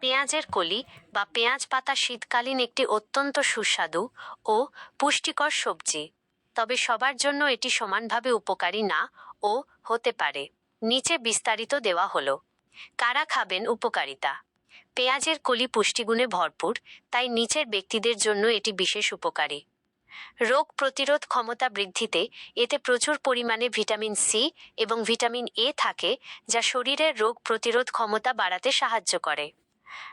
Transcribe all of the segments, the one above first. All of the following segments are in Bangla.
পেঁয়াজের কলি বা পেঁয়াজ পাতা শীতকালীন একটি অত্যন্ত সুস্বাদু ও পুষ্টিকর সবজি। তবে সবার জন্য এটি সমানভাবে উপকারী না ও হতে পারে। নিচে বিস্তারিত দেওয়া হলো। কারা খাবেন উপকারিতা? পেঁয়াজের কলি পুষ্টিগুণে ভরপুর, তাই নিচের ব্যক্তিদের জন্য এটি বিশেষ উপকারী। রোগ প্রতিরোধ ক্ষমতা বৃদ্ধিতে এতে প্রচুর পরিমাণে ভিটামিন সি এবং ভিটামিন এ থাকে, যা শরীরের রোগ প্রতিরোধ ক্ষমতা বাড়াতে সাহায্য করে।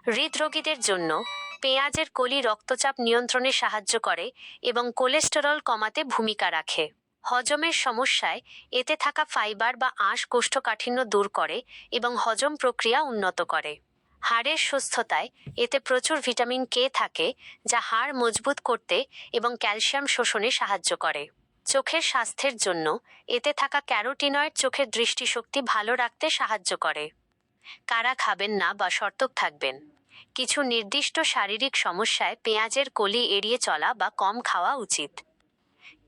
হৃদরোগীদের জন্য পেঁয়াজের কলি রক্তচাপ নিয়ন্ত্রণে সাহায্য করে এবং কোলেস্টেরল কমাতে ভূমিকা রাখে। হজমের সমস্যায় এতে থাকা ফাইবার বা আঁশ কোষ্ঠকাঠিন্য দূর করে এবং হজম প্রক্রিয়া উন্নত করে। হাড়ের সুস্থতায় এতে প্রচুর ভিটামিন কে থাকে, যা হাড় মজবুত করতে এবং ক্যালসিয়াম শোষণে সাহায্য করে। চোখের স্বাস্থ্যের জন্য এতে থাকা ক্যারোটিনয়েড চোখের দৃষ্টিশক্তি ভালো রাখতে সাহায্য করে। কারা খাবেন না বা সর্তক থাকবেন। কিছু নির্দিষ্ট শারীরিক সমস্যায় পেঁয়াজের কলি এড়িয়ে চলা বা কম খাওয়া উচিত।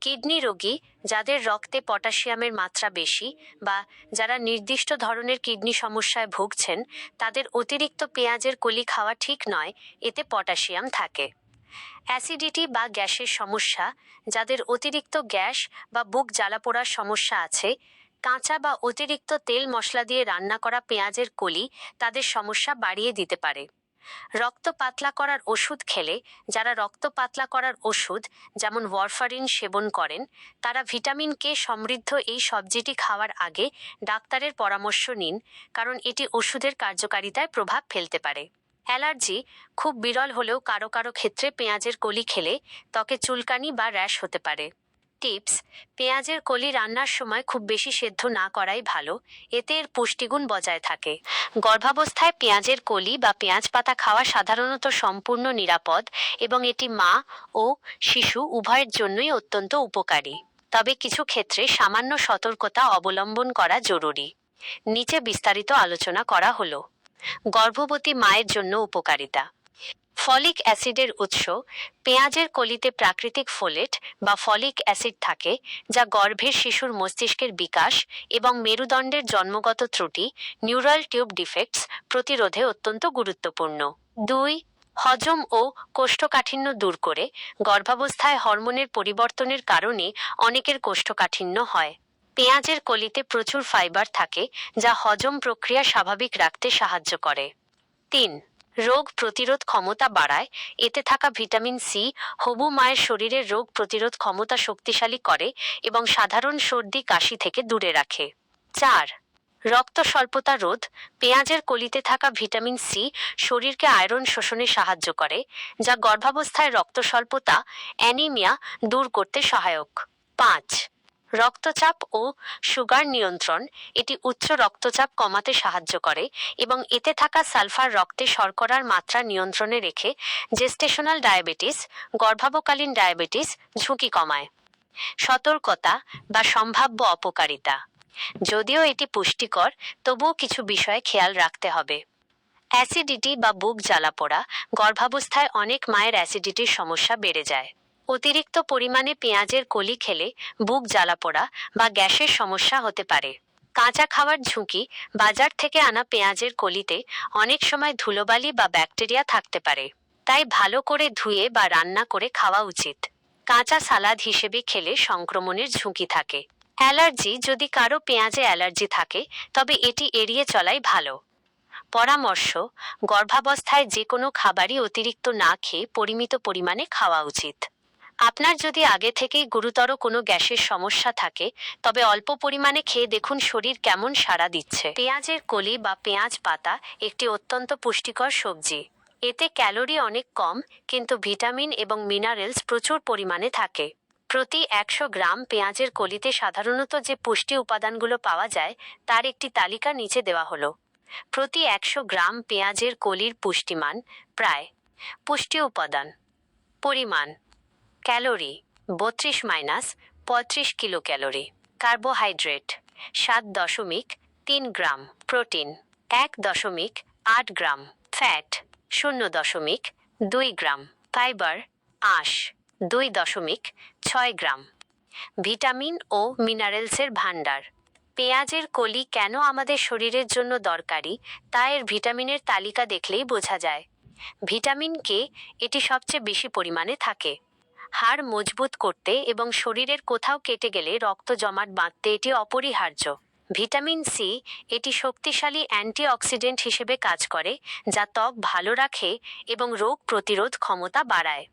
কিডনি রোগী যাদের রক্তে পটাশিয়ামের মাত্রা বেশি বা যারা নির্দিষ্ট ধরনের কিডনি সমস্যায় ভুগছেন, তাদের অতিরিক্ত পেঁয়াজের কলি খাওয়া ঠিক নয়, এতে পটাশিয়াম থাকে। অ্যাসিডিটি বা গ্যাসের সমস্যা, যাদের অতিরিক্ত গ্যাস বা বুক জ্বালা পোড়ার সমস্যা আছে কাঁচা বা অতিরিক্ত তেল মশলা দিয়ে রান্না করা পেঁয়াজের কলি তাদের সমস্যা বাড়িয়ে দিতে পারে। রক্ত পাতলা করার ওষুধ খেলে, যারা রক্ত পাতলা করার ওষুধ, যেমন ওয়ারফারিন সেবন করেন, তারা ভিটামিন কে সমৃদ্ধ এই সবজিটি খাওয়ার আগে ডাক্তারের পরামর্শ নিন, কারণ এটি ওষুধের কার্যকারিতায় প্রভাব ফেলতে পারে। অ্যালার্জি খুব বিরল হলেও কারও কারও ক্ষেত্রে পেঁয়াজের কলি খেলে ত্বকে চুলকানি বা র্যাশ হতে পারে। টিপস, পেঁয়াজের কলি রান্নার সময় খুব বেশি সেদ্ধ না করাই ভালো, এতে এর পুষ্টিগুণ বজায় থাকে। গর্ভাবস্থায় পেঁয়াজের কলি বা পেঁয়াজ পাতা খাওয়া সাধারণত সম্পূর্ণ নিরাপদ এবং এটি মা ও শিশু উভয়ের জন্যই অত্যন্ত উপকারী। তবে কিছু ক্ষেত্রে সামান্য সতর্কতা অবলম্বন করা জরুরি। নিচে বিস্তারিত আলোচনা করা হলো। গর্ভবতী মায়ের জন্য উপকারিতা। ফলিক অ্যাসিডের উৎস পেঁয়াজের কলিতে প্রাকৃতিক ফোলেট বা ফলিক অ্যাসিড থাকে, যা গর্ভের শিশুর মস্তিষ্কের বিকাশ এবং মেরুদণ্ডের জন্মগত ত্রুটি, নিউরাল টিউব ডিফেক্টস প্রতিরোধে অত্যন্ত গুরুত্বপূর্ণ। দুই, হজম ও কোষ্ঠকাঠিন্য দূর করে গর্ভাবস্থায় হরমোনের পরিবর্তনের কারণে অনেকের কোষ্ঠকাঠিন্য হয়। পেঁয়াজের কলিতে প্রচুর ফাইবার থাকে, যা হজম প্রক্রিয়া স্বাভাবিক রাখতে সাহায্য করে। তিন রোগ প্রতিরোধ ক্ষমতা বাড়ায়, এতে থাকা ভিটামিন সি হবু মায়ের শরীরের রোগ প্রতিরোধ ক্ষমতা শক্তিশালী করে এবং সাধারণ সর্দি কাশি থেকে দূরে রাখে। চার, রক্ত স্বল্পতা রোধ, পেঁয়াজের কলিতে থাকা ভিটামিন সি শরীরকে আয়রন শোষণে সাহায্য করে, যা গর্ভাবস্থায় রক্ত স্বল্পতা, অ্যানিমিয়া দূর করতে সহায়ক। পাঁচ রক্তচাপ ও সুগার নিয়ন্ত্রণ এটি উচ্চ রক্তচাপ কমাতে সাহায্য করে এবং এতে থাকা সালফার রক্তে শর্করার মাত্রা নিয়ন্ত্রণে রেখে জেস্টেশনাল ডায়াবেটিস গর্ভাবকালীন ডায়াবেটিস ঝুঁকি কমায়। সতর্কতা বা সম্ভাব্য অপকারিতা। যদিও এটি পুষ্টিকর, তবুও কিছু বিষয়ে খেয়াল রাখতে হবে। অ্যাসিডিটি বা বুক জ্বালাপোড়া গর্ভাবস্থায় অনেক মায়ের অ্যাসিডিটির সমস্যা বেড়ে যায়। অতিরিক্ত পরিমাণে পেঁয়াজের কলি খেলে বুক জ্বালাপোড়া বা গ্যাসের সমস্যা হতে পারে। কাঁচা খাওয়ার ঝুঁকি, বাজার থেকে আনা পেঁয়াজের কলিতে অনেক সময় ধুলোবালি বা ব্যাকটেরিয়া থাকতে পারে। তাই ভালো করে ধুয়ে বা রান্না করে খাওয়া উচিত। কাঁচা সালাদ হিসেবে খেলে সংক্রমণের ঝুঁকি থাকে। অ্যালার্জি, যদি কারও পেঁয়াজে অ্যালার্জি থাকে, তবে এটি এড়িয়ে চলাই ভালো। পরামর্শ, গর্ভাবস্থায় যে কোনো খাবারই অতিরিক্ত না খেয়ে পরিমিত পরিমাণে খাওয়া উচিত। আপনার যদি আগে থেকেই গুরুতর কোনো গ্যাসের সমস্যা থাকে, তবে অল্প পরিমাণে খেয়ে দেখুন শরীর কেমন সাড়া দিচ্ছে। পেঁয়াজের কলি বা পেঁয়াজ পাতা একটি অত্যন্ত পুষ্টিকর সবজি। এতে ক্যালোরি অনেক কম, কিন্তু ভিটামিন এবং মিনারেলস প্রচুর পরিমাণে থাকে। প্রতি একশো গ্রাম পেঁয়াজের কলিতে সাধারণত যে পুষ্টি উপাদানগুলো পাওয়া যায়, তার একটি তালিকা নিচে দেওয়া হলো। প্রতি একশো গ্রাম পেঁয়াজের কলির পুষ্টিমান প্রায়। পুষ্টি উপাদান। পরিমাণ। ক্যালোরি বত্রিশ মাইনাস পঁয়ত্রিশ কিলো ক্যালোরি কার্বোহাইড্রেট সাত দশমিক তিন গ্রাম। প্রোটিন এক দশমিক আট গ্রাম। ফ্যাট শূন্য দশমিক দুই গ্রাম। ফাইবার আঁশ দুই দশমিক ছয় গ্রাম। ভিটামিন ও মিনারেলসের ভাণ্ডার। পেঁয়াজের কলি কেন আমাদের শরীরের জন্য দরকারি তা এর ভিটামিনের তালিকা দেখলেই বোঝা যায়। ভিটামিন কে এটি সবচেয়ে বেশি পরিমাণে থাকে। হাড় মজবুত করতে এবং শরীরের কোথাও কেটে গেলে রক্ত জমাট বাঁধতে এটি অপরিহার্য। ভিটামিন সি এটি শক্তিশালী অ্যান্টিঅক্সিডেন্ট হিসেবে কাজ করে, যা ত্বক ভালো রাখে এবং রোগ প্রতিরোধ ক্ষমতা বাড়ায়।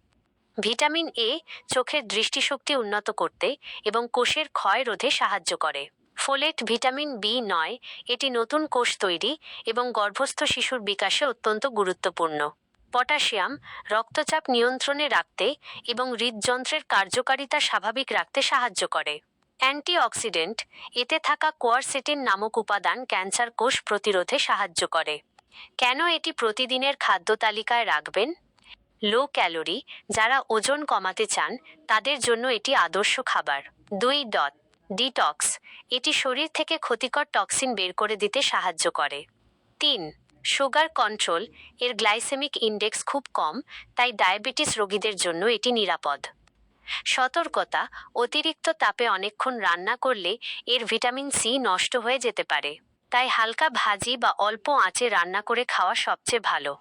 ভিটামিন এ চোখের দৃষ্টিশক্তি উন্নত করতে এবং কোষের ক্ষয় রোধে সাহায্য করে। ফোলেট ভিটামিন বি নয়, এটি নতুন কোষ তৈরি এবং গর্ভস্থ শিশুর বিকাশে অত্যন্ত গুরুত্বপূর্ণ। পটাশিয়াম রক্তচাপ নিয়ন্ত্রণে রাখতে এবং হৃদযন্ত্রের কার্যকারিতা স্বাভাবিক রাখতে সাহায্য করে। অ্যান্টিঅক্সিডেন্ট এতে থাকা কোয়ারসেটিন নামক উপাদান ক্যান্সার কোষ প্রতিরোধে সাহায্য করে। কেন এটি প্রতিদিনের খাদ্য তালিকায় রাখবেন? লো ক্যালোরি যারা ওজন কমাতে চান, তাদের জন্য এটি আদর্শ খাবার। দুই ডট, ডিটক্স এটি শরীর থেকে ক্ষতিকর টক্সিন বের করে দিতে সাহায্য করে। তিন সুগার কন্ট্রোল, এর গ্লাইসেমিক ইন্ডেক্স খুব কম, তাই ডায়াবেটিস রোগীদের জন্য এটি নিরাপদ। সতর্কতা, অতিরিক্ত তাপে অনেকক্ষণ রান্না করলে এর ভিটামিন সি নষ্ট হয়ে যেতে পারে। তাই হালকা ভাজি বা অল্প আঁচে রান্না করে খাওয়া সবচেয়ে ভালো।